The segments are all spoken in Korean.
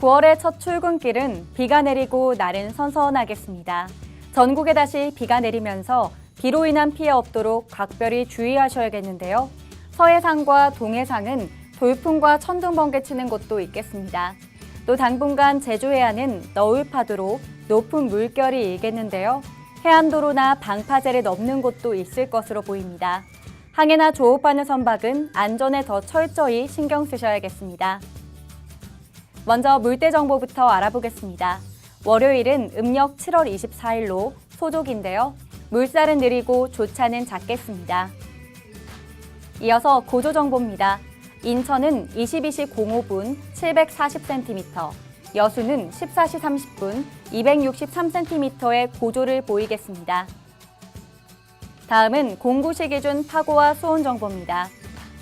9월의 첫 출근길은 비가 내리고 날은 선선하겠습니다. 전국에 다시 비가 내리면서 비로 인한 피해 없도록 각별히 주의하셔야겠는데요. 서해상과 동해상은 돌풍과 천둥 번개 치는 곳도 있겠습니다. 또 당분간 제주 해안은 너울 파도로 높은 물결이 일겠는데요. 해안도로나 방파제를 넘는 곳도 있을 것으로 보입니다. 항해나 조업하는 선박은 안전에 더 철저히 신경 쓰셔야겠습니다. 먼저 물때 정보부터 알아보겠습니다. 월요일은 음력 7월 24일로 소족인데요. 물살은 느리고 조차는 작겠습니다. 이어서 고조 정보입니다. 인천은 22시 05분 740cm, 여수는 14시 30분 263cm의 고조를 보이겠습니다. 다음은 공구시 기준 파고와 수온 정보입니다.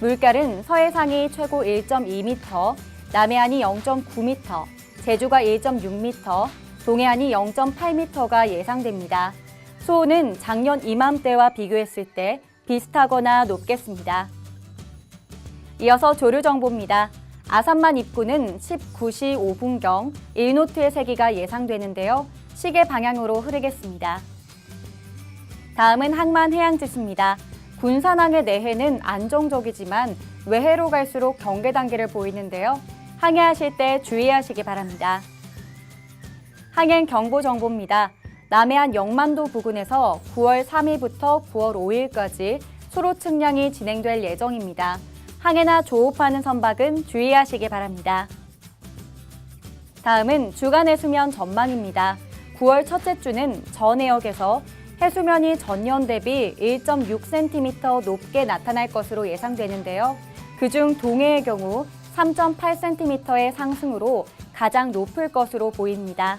물결은 서해상이 최고 1.2m, 남해안이 0.9m, 제주가 1.6m, 동해안이 0.8m가 예상됩니다. 수온은 작년 이맘때와 비교했을 때 비슷하거나 높겠습니다. 이어서 조류 정보입니다. 아산만 입구는 19시 5분경 1노트의 세기가 예상되는데요. 시계 방향으로 흐르겠습니다. 다음은 항만 해양지수입니다. 군산항의 내해는 안정적이지만 외해로 갈수록 경계 단계를 보이는데요. 항해하실 때 주의하시기 바랍니다. 항행 경보 정보입니다. 남해안 영만도 부근에서 9월 3일부터 9월 5일까지 수로 측량이 진행될 예정입니다. 항해나 조업하는 선박은 주의하시기 바랍니다. 다음은 주간의 수면 전망입니다. 9월 첫째 주는 전 해역에서 해수면이 전년 대비 1.6cm 높게 나타날 것으로 예상되는데요. 그중 동해의 경우 3.8cm의 상승으로 가장 높을 것으로 보입니다.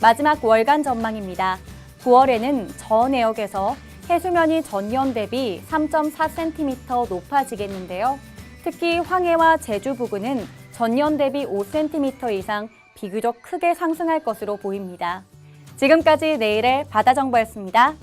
마지막 월간 전망입니다. 9월에는 전해역에서 해수면이 전년 대비 3.4cm 높아지겠는데요. 특히 황해와 제주 부근은 전년 대비 5cm 이상 비교적 크게 상승할 것으로 보입니다. 지금까지 내일의 바다 정보였습니다.